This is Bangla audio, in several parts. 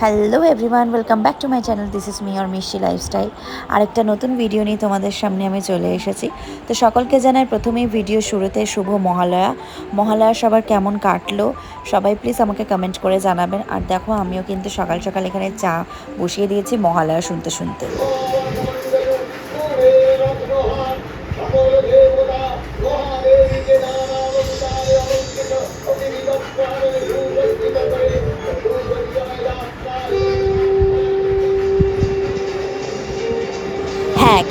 Hello everyone welcome back to my channel this is me or Mishti lifestyle আরেকটা নতুন ভিডিও নিয়ে তোমাদের সামনে আমি চলে এসেছি। তো সকলকে জানাই প্রথমেই ভিডিও শুরুতে শুভ মহালয়া। মহালয়া সবার কেমন কাটলো? সবাই প্লিজ আমাকে কমেন্ট করে জানাবেন। আর দেখো, আমিও কিন্তু সকাল সকাল এখানে চা বসিয়ে দিয়েছি মহালয়া শুনতে শুনতে।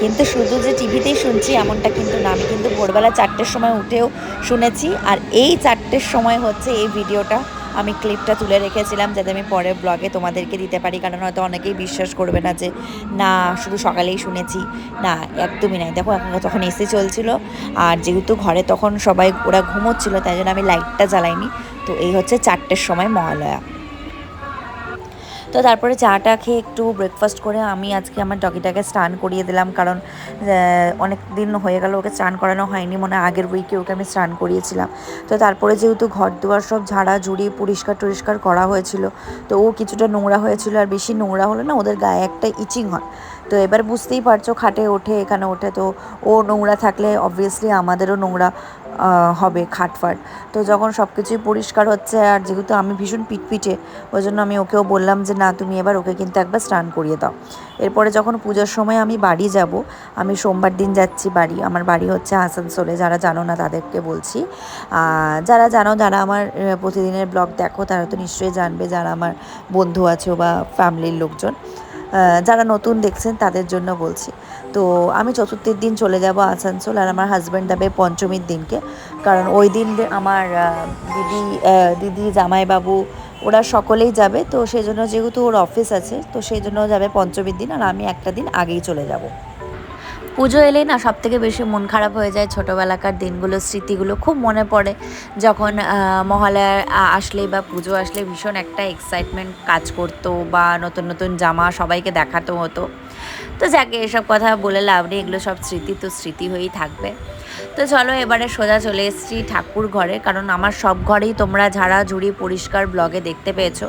কিন্তু শুধু যে টিভিতেই শুনছি, এমনটা কিন্তু না। আমি কিন্তু ভোরবেলা চারটের সময় উঠেও শুনেছি। আর এই চারটের সময় হচ্ছে এই ভিডিওটা। আমি ক্লিপটা তুলে রেখেছিলাম যাতে আমি পরের ব্লগে তোমাদেরকে দিতে পারি। কারণ হয়তো অনেকেই বিশ্বাস করবে না যে, না, শুধু সকালেই শুনেছি। না, একদমই নাই। দেখো, এখন তখন এসি চলছিল। আর যেহেতু ঘরে তখন সবাই, ওরা ঘুমোচ্ছিল, তাই জন্য আমি লাইটটা জ্বালাইনি। তো এই হচ্ছে চারটের সময় মহালয়া। তো তারপরে চাটা খেয়ে একটু ব্রেকফাস্ট করে আমি আজকে আমার ডগিটাকে স্নান করিয়ে দিলাম কারণ অনেক দিন হয়ে গেল ওকে স্নান করানো হয়নি, মনে হয় আগের উইকে ওকে আমি স্নান করিয়েছিলাম। তো তারপরে যেহেতু ঘর দুয়ার সব ঝাড়া ঝুড়ি পরিষ্কার টরিষ্কার করা হয়েছিল, তো ও কিছুটা নোংরা হয়েছিল আর বেশি নোংরা হলে না, ওদের গায়ে একটা ইচিং হয়। তো এবার বুঝতেই পারছ খাটে ওঠে, এখানে ওঠে। তো ও নোংরা থাকলে অবভিয়াসলি আমাদেরও নোংরা হবে খাটফাট। তো যখন সব কিছুই পরিষ্কার হচ্ছে, আর যেহেতু আমি ভীষণ পিটপিটে, ওই জন্য আমি ওকেও বললাম যে, না, তুমি এবার ওকে কিন্তু একবার স্নান করিয়ে দাও। এরপরে যখন পুজোর সময় আমি বাড়ি যাব, আমি সোমবার দিন যাচ্ছি বাড়ি। আমার বাড়ি হচ্ছে আসানসোলে, যারা জানো না তাদেরকে বলছি। যারা জানো, যারা আমার প্রতিদিনের ব্লগ দেখো, তারা তো নিশ্চয়ই জানবে যারা আমার বন্ধু আছে বা ফ্যামিলির লোকজন। যারা নতুন দেখছেন, তাদের জন্য বলছি। তো আমি চতুর্থীর দিন চলে যাব আসানসোল আর আমার হাজব্যান্ড যাবে পঞ্চমীর দিনকে। কারণ ওই দিন আমার দিদি দিদি, জামাইবাবু, ওরা সকলেই যাবে। তো সেই জন্য যেহেতু ওর অফিস আছে, তো সেই জন্য যাবে পঞ্চমীর দিন আর আমি একটা দিন আগেই চলে যাব। পুজো এলেই না সব থেকে বেশি মন খারাপ হয়ে যায় ছোটোবেলাকার দিনগুলো, স্মৃতিগুলো। খুব মনে পড়ে যখন মহালয়া আসলে বা পুজো আসলে ভীষণ একটা এক্সাইটমেন্ট কাজ করতো বা নতুন নতুন জামা সবাইকে দেখাতো হতো। তো যাকে, এসব কথা বলে লাভ নেই, এগুলো সব স্মৃতি, তো স্মৃতি হয়েই থাকবে। তো চলো এবারে সোজা চলে এসেছি ঠাকুর ঘরে, কারণ আমার সব ঘরেই তোমরা ঝাড়া ঝুড়ি পরিষ্কার ব্লগে দেখতে পেয়েছ,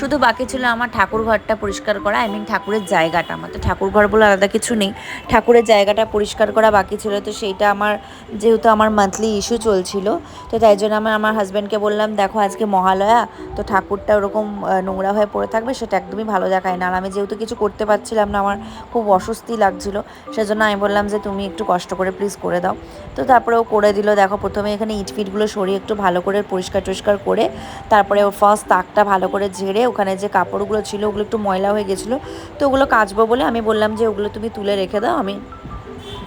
শুধু বাকি ছিল আমার ঠাকুর ঘরটা পরিষ্কার করা আই মিন ঠাকুরের জায়গাটা, আমার তো ঠাকুর ঘর বলে আলাদা কিছু নেই, ঠাকুরের জায়গাটা পরিষ্কার করা বাকি ছিল, তো সেইটা আমার যেহেতু আমার মান্থলি ইস্যু চলছিল, তো তাই জন্য আমি আমার হাজব্যান্ডকে বললাম, দেখো আজকে মহালয়া, তো ঠাকুরটা ওরকম নোংরা হয়ে পড়ে থাকবে, সেটা একদমই ভালো দেখায় না। আর আমি যেহেতু কিছু করতে পারছিলাম না, আমার খুব অস্বস্তি লাগছিল, সেজন্য আমি বললাম যে তুমি একটু কষ্ট করে প্লিজ করে দাও। তো তারপরে ও করে দিল। দেখো, প্রথমে এখানে ইট ফিটগুলো সরিয়ে একটু ভালো করে পরিষ্কার টরিষ্কার করে তারপরে ও ফার্স্ট তাকটা ভালো করে ঝেড়ে ওখানে যে কাপড়গুলো ছিল ওগুলো একটু ময়লা হয়ে গেছিল। তো ওগুলো কাচবো বলে আমি বললাম যে ওগুলো তুমি তুলে রেখে দাও, আমি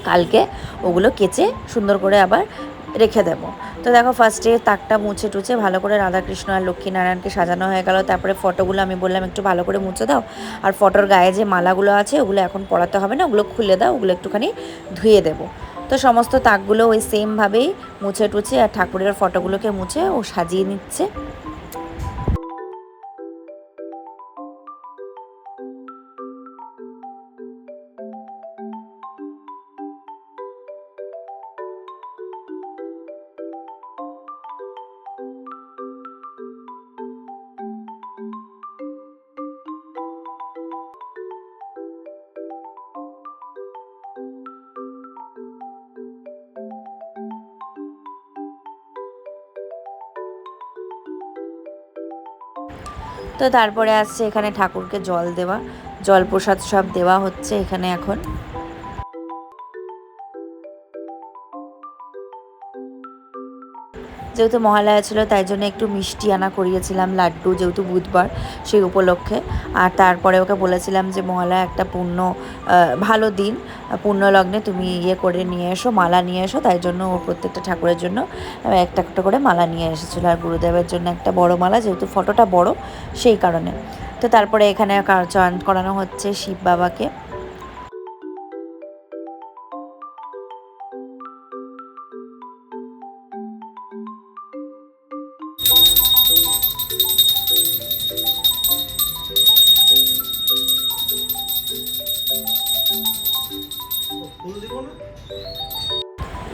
কালকে ওগুলো কেচে সুন্দর করে আবার রেখে দেবো। তো দেখো ফার্স্টে তাকটা মুছে টুছে ভালো করে রাধাকৃষ্ণ আর লক্ষ্মীনারায়ণকে সাজানো হয়ে গেল। তারপরে ফটোগুলো আমি বললাম, একটু ভালো করে মুছে দাও। আর ফটোর গায়ে যে মালাগুলো আছে, ওগুলো এখন পড়াতে হবে না, ওগুলো খুলে দাও, ওগুলো একটুখানি ধুয়ে দেবো। তো সমস্ত তাকগুলো ওই সেমভাবেই মুছে টুছে আর ঠাকুরের ফটোগুলোকে মুছে ও সাজিয়ে নিচ্ছে। তো তারপরে আসছে এখানে ঠাকুরকে জল দেওয়া জল প্রসাদ সব দেওয়া হচ্ছে এখানে এখন। যেহেতু মহালয়া ছিল, তাই জন্য একটু মিষ্টি আনা করিয়েছিলাম লাড্ডু যেহেতু বুধবার সেই উপলক্ষে। আর তারপরে ওকে বলেছিলাম যে, মহালয়া একটা পূর্ণ ভালো দিন। পূর্ণ লগ্নে তুমি ইয়ে করে নিয়ে এসো, মালা নিয়ে এসো। তাই জন্য ও প্রত্যেকটা ঠাকুরের জন্য একটা একটা করে মালা নিয়ে এসেছিল। আর গুরুদেবের জন্য একটা বড় মালা, যেহেতু ফটোটা বড় সেই কারণে। তো তারপরে এখানে চয়ন করানো হচ্ছে শিব বাবাকে।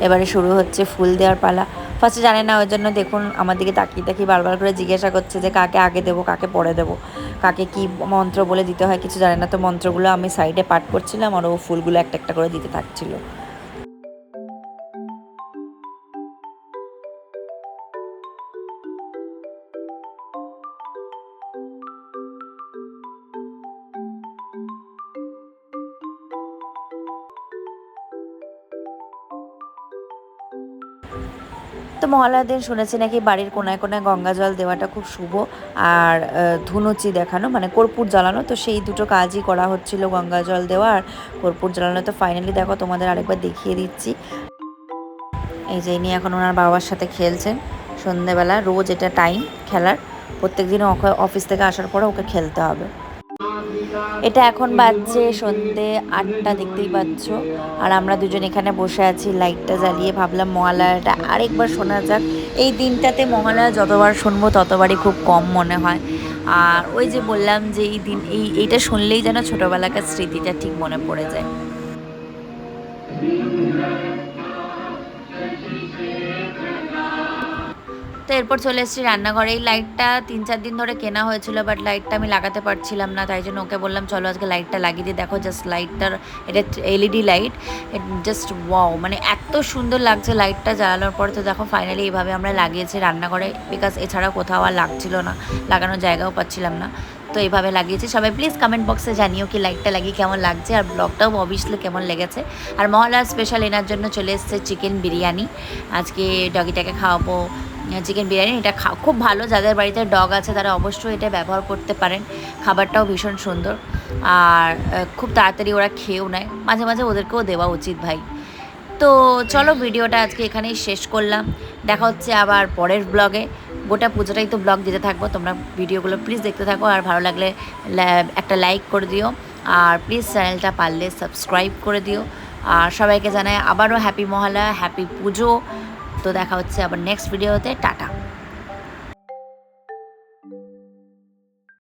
এবারে শুরু হচ্ছে ফুল দেওয়ার পালা। ফার্স্টে জানে না, ওই জন্য দেখুন আমাদেরকে তাকিয়ে তাকিয়ে বারবার করে জিজ্ঞাসা করছে যে কাকে আগে দেবো, কাকে পরে দেবো, কাকে কি মন্ত্র বলে দিতে হয়, কিছু জানে না। তো মন্ত্রগুলো আমি সাইডে পাঠ করছিলাম আর ও ফুলগুলো একটা একটা করে দিতে থাকছিলো। তো মহালয়ার দিন শুনেছি নাকি বাড়ির কোনায় কোনায় গঙ্গা জল দেওয়াটা খুব শুভ আর ধুনুচি দেখানো মানে কর্পূর জ্বালানো, তো সেই দুটো কাজই করা হচ্ছিল গঙ্গা জল দেওয়া আর কর্পূর জ্বালানো। তো ফাইনালি দেখো তোমাদের আরেকবার দেখিয়ে দিচ্ছি। এই যে ইনি এখন ওনার বাবার সাথে খেলছেন সন্ধেবেলা, রোজ এটা টাইম খেলার। প্রত্যেক দিন অফিস থেকে আসার পরে ওকে খেলতে হবে। এটা এখন বাজছে সন্ধে আটটা, দেখতেই পাচ্ছ। আর আমরা দুজন এখানে বসে আছি, লাইটটা জ্বালিয়ে ভাবলাম মহালয়াটা আরেকবার শোনা যাক। এই দিনটাতে মহালয়া যতবার শুনব ততবারই খুব কম মনে হয়। আর ওই যে বললাম যে এই দিন, এই, এইটা শুনলেই যেন ছোটোবেলাকার স্মৃতিটা ঠিক মনে পড়ে যায়। তো এরপর চলে এসেছি রান্নাঘরে। এই লাইটটা তিন চার দিন ধরে কেনা হয়েছিল বাট লাইটটা আমি লাগাতে পারছিলাম না, তাই জন্য ওকে বললাম, চলো আজকে লাইটটা লাগিয়ে দিই। দেখো জাস্ট লাইটটার এটা এলইডি লাইট জাস্ট ওয়াও মানে এত সুন্দর লাগছে লাইটটা জ্বালানোর পরে। তো দেখো ফাইনালি এইভাবে আমরা লাগিয়েছি রান্নাঘরে বিকজ এছাড়া কোথাও আর লাগছিল না, লাগানোর জায়গাও পাচ্ছিলাম না। তো এইভাবে লাগিয়েছি। সবাই প্লিজ কমেন্ট বক্সে জানিও কি লাইটটা লাগিয়ে কেমন লাগছে, আর ব্লগটাও অবভিয়াসলি কেমন লেগেছে। আর মহলার স্পেশাল এনার জন্য চলে এসেছে চিকেন বিরিয়ানি। আজকে ডগিটাকে খাওয়াবো চিকেন বিরিয়ানি, এটা খুব ভালো যাদের বাড়িতে ডগ আছে তারা অবশ্যই এটা ব্যবহার করতে পারেন। খাবারটাও ভীষণ সুন্দর। আর খুব তাড়াতাড়ি ওরা খেয়েও নেয়। মাঝে মাঝে ওদেরকেও দেওয়া উচিত ভাই। তো চলো ভিডিওটা আজকে এখানেই শেষ করলাম। দেখা হচ্ছে আবার পরের ব্লগে গোটা পুজোটাই তো ব্লগ দিতে থাকব। তোমরা ভিডিওগুলো প্লিজ দেখতে থাকো। আর ভালো লাগলে একটা লাইক করে দিও। আর প্লিজ চ্যানেলটা পারলে সাবস্ক্রাইব করে দিও। আর সবাইকে জানাই আবারও হ্যাপি মহালয়া হ্যাপি পুজো। তো দেখা হচ্ছে আবার নেক্সট ভিডিওতে টাটা।